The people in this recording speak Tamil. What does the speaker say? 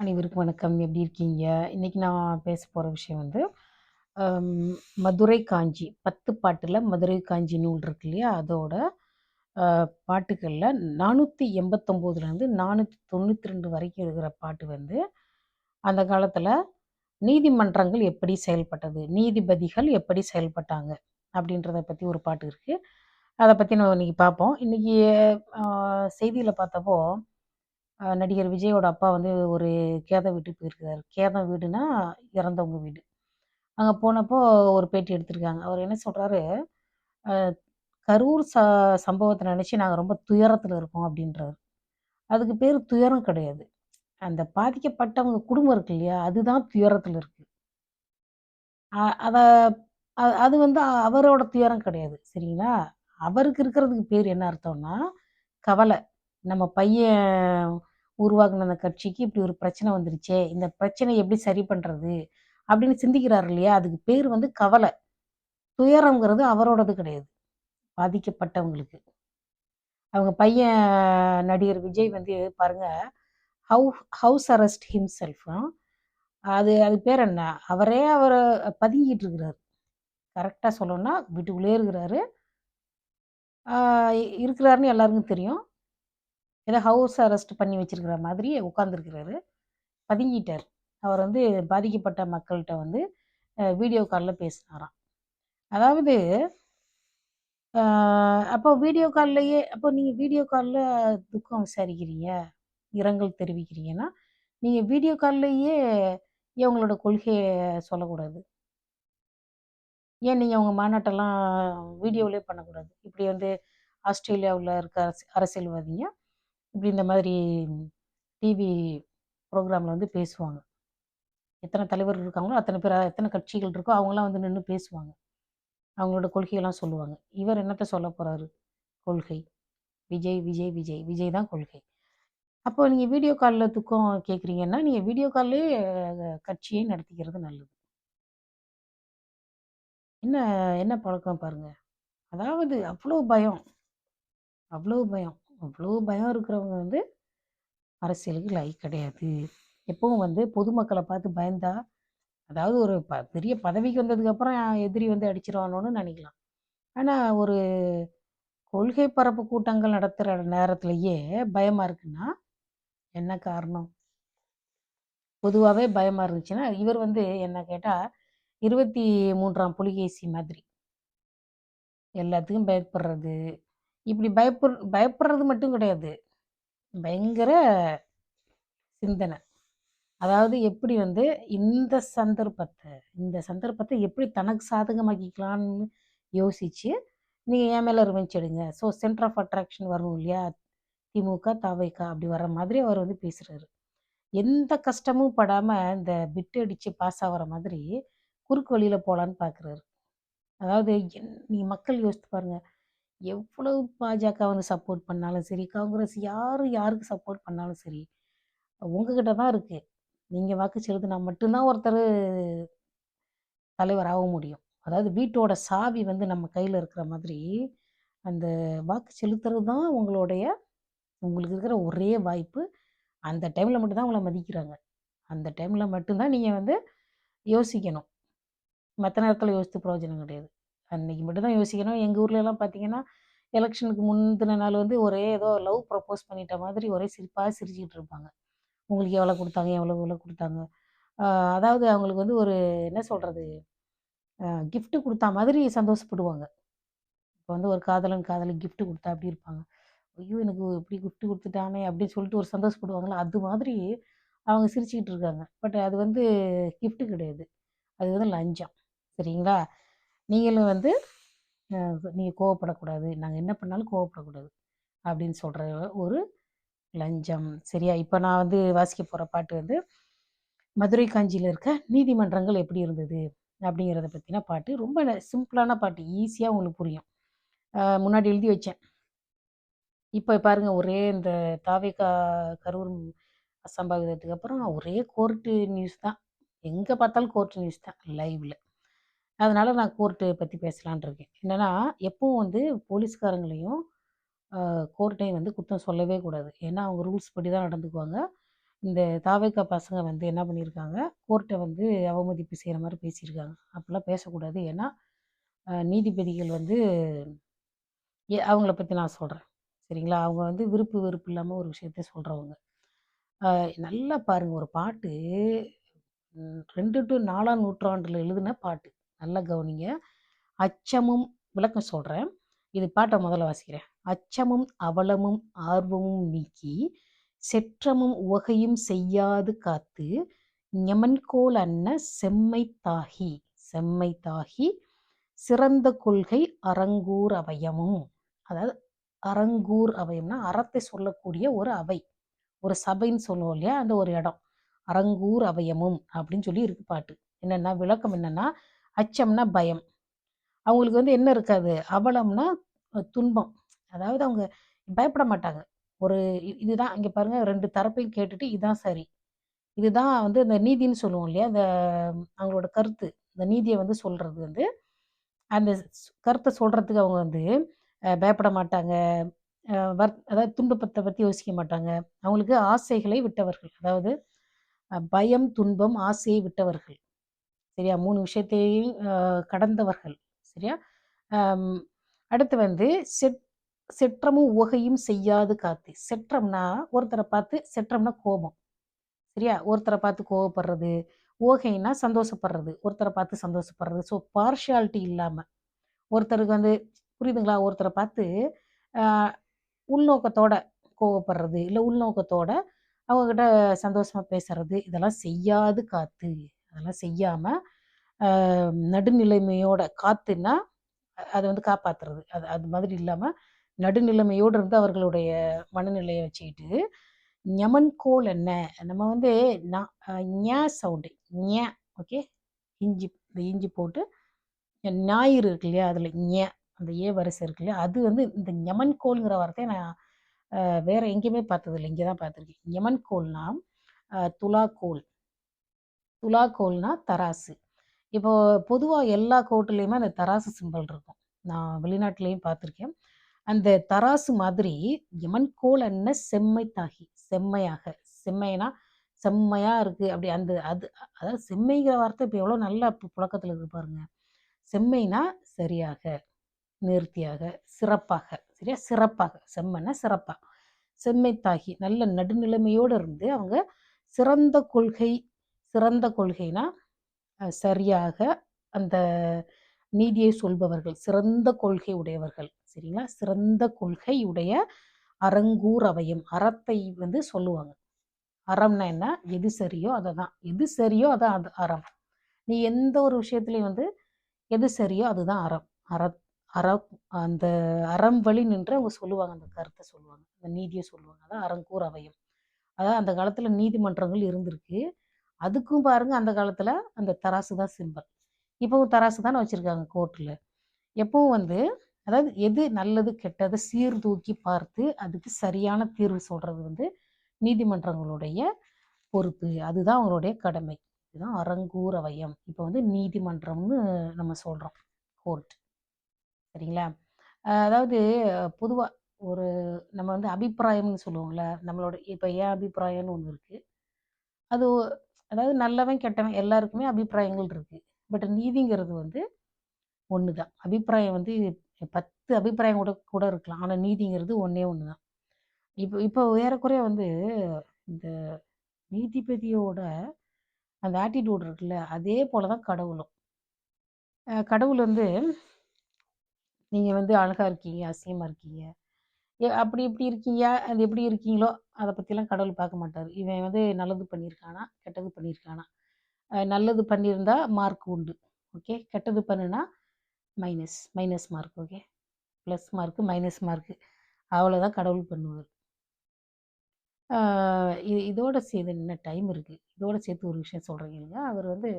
அனைவருக்கும் வணக்கம். எப்படி இருக்கீங்க? இன்றைக்கி நான் பேச போகிற விஷயம் வந்து, மதுரை காஞ்சி பத்து பாட்டில் மதுரை காஞ்சி நூல் இருக்கு இல்லையா? அதோட அ பாட்டுக்கள்ல 489லேருந்து 492 வரைக்கும் இருக்கிற பாட்டு வந்து, அந்த காலத்தில் நீதிமன்றங்கள் எப்படி செயல்பட்டது? நீதிபதிகள் எப்படி செயல்பட்டாங்க? அப்படின்றத பற்றி ஒரு பாட்டு இருக்குது அதை பற்றி நம்ம இன்னைக்கு பார்ப்போம். இன்றைக்கி செய்தியில் பார்த்தப்போ, நடிகர் விஜயோட அப்பா வந்து ஒரு கேத வீட்டுக்கு போயிருக்கிறாரு கேதம் வீடுனா, இறந்தவங்க வீடு. அங்கே போனப்போ ஒரு பேட்டி எடுத்திருக்காங்க. அவர் என்ன சொல்கிறாரு "கரூர் ச சம்பவத்தை நினச்சி நாங்கள் ரொம்ப துயரத்தில் இருக்கோம்" அப்படின்றார் அதுக்கு பேர் துயரம் கிடையாது. அந்த பாதிக்கப்பட்டவங்க குடும்பம் இருக்கு இல்லையா? அதுதான் துயரத்தில் இருக்குது அதை அது வந்து அவரோட துயரம் கிடையாது. சரிங்களா? அவருக்கு இருக்கிறதுக்கு பேர் என்ன அர்த்தம்னா, கவலை நம்ம பையன் உருவாகின அந்த கட்சிக்கு இப்படி ஒரு பிரச்சனை வந்துருச்சே! இந்த பிரச்சனை எப்படி சரி பண்ணுறது அப்படின்னு சிந்திக்கிறாரு இல்லையா? அதுக்கு பேர் வந்து கவலை துயரம்ங்கிறது அவரோடது கிடையாது. பாதிக்கப்பட்டவங்களுக்கு. அவங்க பையன் நடிகர் விஜய் வந்து பாருங்க, how house arrest himself uh. அது அது பேர் என்ன? அவரே அவரை பதுங்கிட்டு இருக்கிறாரு. கரெக்டாக சொல்லணும்னா, வீட்டுக்குள்ளேயே இருக்கிறாரு. இருக்கிறாருன்னு எல்லாருக்கும் தெரியும். ஏதோ ஹவுஸ் அரெஸ்ட் பண்ணி வச்சிருக்கிற மாதிரி உட்காந்துருக்கிறாரு பதுங்கிட்டார் அவர் வந்து பாதிக்கப்பட்ட மக்கள்கிட்ட வந்து வீடியோ காலில் பேசினாராம். அதாவது அப்போ வீடியோ கால்லையே அப்போ நீங்கள் வீடியோ காலில் துக்கம் விசாரிக்கிறீங்க, இரங்கல் தெரிவிக்கிறீங்கன்னா, நீங்கள் வீடியோ கால்லையே இவங்களோட உங்களோட சொல்லக்கூடாது? ஏன் நீங்கள் அவங்க மாநாட்டெல்லாம் வீடியோவிலே பண்ணக்கூடாது? இப்படி வந்து ஆஸ்திரேலியாவில் இருக்க அரசியல்வாதிங்க, இப்படி இந்த மாதிரி டிவி ப்ரோக்ராமில் வந்து பேசுவாங்க. எத்தனை தலைவர் இருக்காங்களோ, அத்தனை பேர் எத்தனை கட்சிகள் இருக்கோ, அவங்களாம் வந்து நின்று பேசுவாங்க. அவங்களோட கொள்கையெல்லாம் சொல்லுவாங்க. இவர் என்னத்தை சொல்ல போகிறாரு கொள்கை. விஜய், விஜய், விஜய். விஜய் தான் கொள்கை. அப்போ நீங்கள் வீடியோ காலில் துக்கம் கேட்குறீங்கன்னா, நீங்கள் வீடியோ காலே கட்சியை நடத்திக்கிறது நல்லது. என்ன என்ன பழக்கம் பாருங்கள் அதாவது அவ்வளோ பயம். அவ்வளோ பயம். அவ்வளோ பயம் இருக்கிறவங்க வந்து அரசியலுக்கு லைக் கிடையாது. எப்பவும் வந்து பொதுமக்களை பார்த்து பயந்தா, அதாவது ஒரு ப பெரிய பதவிக்கு வந்ததுக்கப்புறம் எதிரி வந்து அடிச்சிருவானோன்னு நினைக்கலாம் ஆனால் ஒரு கொள்கை பரப்பு கூட்டங்கள் நடத்துகிற நேரத்துலையே பயமாக இருக்குன்னா, என்ன காரணம்? பொதுவாகவே பயமாக இருந்துச்சுன்னா, இவர் வந்து என்ன கேட்டா 23ஆம் புலிகேசி மாதிரி. எல்லாத்துக்கும் பயப்படுறது. இப்படி பயப்பட் பயப்படுறது மட்டும் கிடையாது. பயங்கர சிந்தனை. அதாவது எப்படி வந்து இந்த சந்தர்ப்பத்தை இந்த சந்தர்ப்பத்தை எப்படி தனக்கு சாதகமாக்கிக்கலான்னு யோசிச்சு, நீங்கள் என் மேலே ரிவெஞ்ச் எடுங்க. ஸோ சென்டர் ஆஃப் அட்ராக்ஷன் வரும் இல்லையா? திமுக, தவைக்கா அப்படி வர மாதிரி அவர் வந்து பேசுகிறாரு எந்த கஷ்டமும் படாமல் இந்த பிட் அடித்து பாஸ் ஆகுற மாதிரி, குறுக்கு வழியில் போகலான்னு பார்க்குறாரு. அதாவது என் நீங்க மக்கள் யோசித்து பாருங்கள் எவ்வளவு பாஜக வந்து சப்போர்ட் பண்ணாலும் சரி, காங்கிரஸ் யார் யாருக்கு சப்போர்ட் பண்ணாலும் சரி, உங்ககிட்ட தான் இருக்குது நீங்கள் வாக்கு செலுத்தினா மட்டும்தான் ஒருத்தர் ஒருத்தரு தலைவர் ஆக முடியும். அதாவது வீட்டோட சாவி வந்து நம்ம கையில் இருக்கிற மாதிரி, அந்த வாக்கு செலுத்துறது தான் உங்களுடைய உங்களுக்கு இருக்கிற ஒரே வாய்ப்பு. அந்த டைமில் மட்டும்தான் உங்களை மதிக்கிறாங்க. அந்த டைமில் மட்டும்தான் நீங்கள் வந்து யோசிக்கணும். மற்ற நேரத்தில் யோசித்து பிரயோஜனம் கிடையாது. அன்னைக்கு மட்டும் தான் யோசிக்கணும். எங்கள் ஊர்லலாம் பார்த்தீங்கன்னா, எலெக்ஷனுக்கு முந்தின நாள் வந்து ஒரே ஏதோ லவ் ப்ரப்போஸ் பண்ணிட்ட மாதிரி ஒரே சிரிப்பாக சிரிச்சுக்கிட்டு இருப்பாங்க. உங்களுக்கு எவ்வளோ கொடுத்தாங்க எவ்வளோ எவ்வளோ கொடுத்தாங்க அதாவது அவங்களுக்கு வந்து ஒரு என்ன சொல்கிறது கிஃப்ட்டு கொடுத்தா மாதிரி சந்தோஷப்படுவாங்க. இப்போ வந்து ஒரு காதலன், காதலி கிஃப்ட்டு கொடுத்தா அப்படி இருப்பாங்க? ஐயோ! எனக்கு இப்படி கிஃப்ட் கொடுத்துட்டானே அப்படின்னு சொல்லிட்டு ஒரு சந்தோஷப்படுவாங்களா அது மாதிரி அவங்க சிரிச்சுக்கிட்டு இருக்காங்க. பட் அது வந்து கிஃப்ட்டு கிடையாது. அது வந்து லஞ்சம். சரிங்களா? நீங்களும் வந்து நீங்கள் கோவப்படக்கூடாது. நாங்கள் என்ன பண்ணாலும் கோவப்படக்கூடாது. அப்படின்னு சொல்கிற ஒரு லஞ்சம். சரியா? இப்போ நான் வந்து வாசிக்க போகிற பாட்டு வந்து, மதுரை காஞ்சியில் இருக்க நீதிமன்றங்கள் எப்படி இருந்தது? அப்படிங்கிறத பற்றின பாட்டு. ரொம்ப சிம்பிளான பாட்டு. ஈஸியாக உங்களுக்கு புரியும். முன்னாடி எழுதி வச்சேன். இப்போ பாருங்கள் ஒரே இந்த தாவேகா கரூர் அசம்பாவிதத்துக்கு அப்புறம் ஒரே கோர்ட்டு நியூஸ் தான். எங்கே பார்த்தாலும் கோர்ட்டு நியூஸ் தான் லைவில் அதனால் நான் கோர்ட்டு பற்றி பேசலான் இருக்கேன். என்னன்னா, எப்பவும் வந்து போலீஸ்காரங்களையும், கோர்ட்டையும் வந்து குத்தம் சொல்லவே கூடாது. ஏன்னா, அவங்க ரூல்ஸ் படி தான் நடந்துக்குவாங்க. இந்த தாவேக்கா பசங்க வந்து என்ன பண்ணியிருக்காங்க? கோர்ட்டை வந்து அவமதிப்பு செய்கிற மாதிரி பேசியிருக்காங்க. அப்படிலாம் பேசக்கூடாது. ஏன்னா நீதிபதிகள் வந்து அவங்கள பற்றி நான் சொல்கிறேன் சரிங்களா? அவங்க வந்து விருப்பு வெறுப்பு இல்லாமல் ஒரு விஷயத்த சொல்கிறவங்க நல்லா பாருங்கள் ஒரு பாட்டு ரெண்டு டு நாலாம் நூற்றாண்டில் எழுதின பாட்டு. நல்லா கவனிங்க. அச்சமும் விளக்கம் சொல்கிறேன் இது பாட்டை முதல்ல வாசிக்கிறேன். அச்சமும் அவலமும் ஆர்வமும் நீக்கி செற்றமும் உவகையும் செய்யாது காத்து ஞமன்கோல் அன்ன செம்மை தாகி செம்மை தாகி சிறந்த கொள்கை அறங்கூர் அவயமும். அதாவது அறங்கூர் அவயம்னா அறத்தை சொல்லக்கூடிய ஒரு அவை. ஒரு சபைன்னு சொல்லுவோம் இல்லையா? அந்த ஒரு இடம். அரங்கூர் அவயமும் அப்படின்னு சொல்லி இருக்கு பாட்டு. என்னென்னா விளக்கம் என்னென்னா அச்சம்னா பயம். அவங்களுக்கு வந்து என்ன இருக்காது? அவலம்னா துன்பம். அதாவது அவங்க பயப்பட மாட்டாங்க. ஒரு இதுதான் இங்கே பாருங்கள் ரெண்டு தரப்பையும் கேட்டுட்டு இதுதான் சரி. இதுதான் வந்து இந்த நீதின்னு சொல்லுவோம் இல்லையா? அந்த அவங்களோட கருத்து. இந்த நீதியை வந்து சொல்கிறது வந்து அந்த கருத்தை சொல்கிறதுக்கு அவங்க வந்து பயப்பட மாட்டாங்க. வர் அதாவது துன்பத்தை பற்றி யோசிக்க மாட்டாங்க. அவங்களுக்கு ஆசைகளை விட்டவர்கள். அதாவது பயம் துன்பம் ஆசையை விட்டவர்கள். சரியா? மூணு விஷயத்தையும் கடந்தவர்கள் சரியா? அடுத்து வந்து செட் செற்றமும் உகையும் செய்யாது காத்து. செற்றம்னா ஒருத்தரை பார்த்து செற்றம்னா கோபம் சரியா? ஒருத்தரை பார்த்து கோவப்படுறது ஓகைன்னா சந்தோஷப்படுறது ஒருத்தரை பார்த்து சந்தோஷப்படுறது. ஸோ பார்ஷியாலிட்டி இல்லாமல் ஒருத்தருக்கு வந்து புரியுதுங்களா? ஒருத்தரை பார்த்து உள்நோக்கத்தோட கோவப்படுறது இல்லை உள்நோக்கத்தோட அவங்கக்கிட்ட சந்தோஷமாக பேசுறது இதெல்லாம் செய்யாது காத்து. அதெல்லாம் செய்யாமல் நடுநிலைமையோட காத்துன்னா அதை வந்து காப்பாற்றுறது அது அது மாதிரி இல்லாமல் நடுநிலைமையோடு இருந்து அவர்களுடைய மனநிலையை வச்சுக்கிட்டு ஞமன் கோல் என்ன? நம்ம வந்து நா- ஞா சவுண்டு ஞ ஓகே? இஞ்சி இந்த இஞ்சி போட்டு ஞாயிறு இருக்கு இல்லையா அதில் ஞ அந்த ஏ வரிசை இருக்கு இல்லையா அது வந்து இந்த ஞமன் கோல்ங்கிற வார்த்தையை நான் வேறு வேற எங்கேயுமே பார்த்ததில்லை இங்கே தான் பார்த்துருக்கேன். ஞமன் கோல்னா துலா கோல். துலாக்கோல்னா தராசு. இப்போ பொதுவாக எல்லா கோட்டுலேயுமே அந்த தராசு சிம்பல் இருக்கும். நான் வெளிநாட்டிலையும் பார்த்துருக்கேன். அந்த தராசு மாதிரி யமன் கோல் என்ன செம்மை தாகி செம்மையாக. செம்மைனா செம்மையாக இருக்குது அப்படி அந்த அது அதாவது செம்மைங்கிற வார்த்தை இப்போ எவ்வளோ நல்லா இப்போ புழக்கத்தில் இருக்கு பாருங்க. செம்மைனா சரியாக நேர்த்தியாக சிறப்பாக. சரியா? சிறப்பாக. செம்மைன்னா சிறப்பாக செம்மை தாகி நல்ல நடுநிலைமையோடு இருந்து அவங்க சிறந்த கொள்கை சிறந்த கொள்கைனா சரியாக அந்த நீதியை சொல்பவர்கள் சிறந்த கொள்கை உடையவர்கள் சரிங்களா? சிறந்த கொள்கை உடைய அரங்கூர் அவையும் அறத்தை வந்து சொல்லுவாங்க. அறம்னா என்ன? எது சரியோ அதை தான் எது சரியோ அதான் அது அறம். நீ எந்த ஒரு விஷயத்துலையும் வந்து எது சரியோ அதுதான் அறம். அற அற அந்த அறம் வழி நின்று அவங்க சொல்லுவாங்க அந்த கருத்தை சொல்லுவாங்க. அந்த நீதியை சொல்லுவாங்க. அதான் அறங்கூர் அவையும். அதான் அந்த காலத்தில் நீதிமன்றங்கள் இருந்திருக்கு. அதுக்கும் பாருங்க அந்த காலத்தில் அந்த தராசு தான் சிம்பல் இப்போவும் தராசு தானே வச்சுருக்காங்க கோர்ட்டில் எப்பவும் வந்து அதாவது எது நல்லது கெட்டது சீர்தூக்கி பார்த்து அதுக்கு சரியான தீர்வு சொல்கிறது வந்து நீதிமன்றங்களுடைய பொறுப்பு. அதுதான் அவங்களுடைய கடமை. இதுதான் அரங்கூர் அவயம். இப்போ வந்து நீதிமன்றம்னு நம்ம சொல்கிறோம் கோர்ட் சரிங்களா? அதாவது பொதுவாக ஒரு நம்ம வந்து அபிப்பிராயம்னு சொல்லுவோம்ல நம்மளோட இப்போ ஏன் அபிப்பிராயம்னு ஒன்று இருக்குது அது அதாவது நல்லவன் கெட்டவன் எல்லாருக்குமே அபிப்பிராயங்கள் இருக்குது பட் நீதிங்கிறது வந்து ஒன்று தான் அபிப்பிராயம் வந்து பத்து அபிப்பிராயம் கூட கூட இருக்கலாம். ஆனால் நீதிங்கிறது ஒன்றே ஒன்று தான் இப்போ இப்போ ஏறக்குறைய வந்து இந்த நீதிபதியோட அந்த ஆட்டிடியூட் இருக்குல்ல அதே போல தான் கடவுளும் கடவுள் வந்து நீங்கள் வந்து அழகாக இருக்கீங்க அசிங்கமாக இருக்கீங்க. அப்படி இப்படி இருக்கீங்க அது எப்படி இருக்கீங்களோ அதை பற்றிலாம் கடவுள் பார்க்க மாட்டார். இவன் வந்து நல்லது பண்ணியிருக்கானா கெட்டது பண்ணியிருக்கானா நல்லது பண்ணியிருந்தா மார்க் உண்டு ஓகே கெட்டது பண்ணுனா minus minus mark okay plus mark minus mark அவ்வளோதான் கடவுள் பண்ணுவார். இது இதோட சேர்த்து என்ன டைம் இருக்குது இதோட சேர்த்து ஒரு விஷயம் சொல்கிறீங்க அவர் வந்து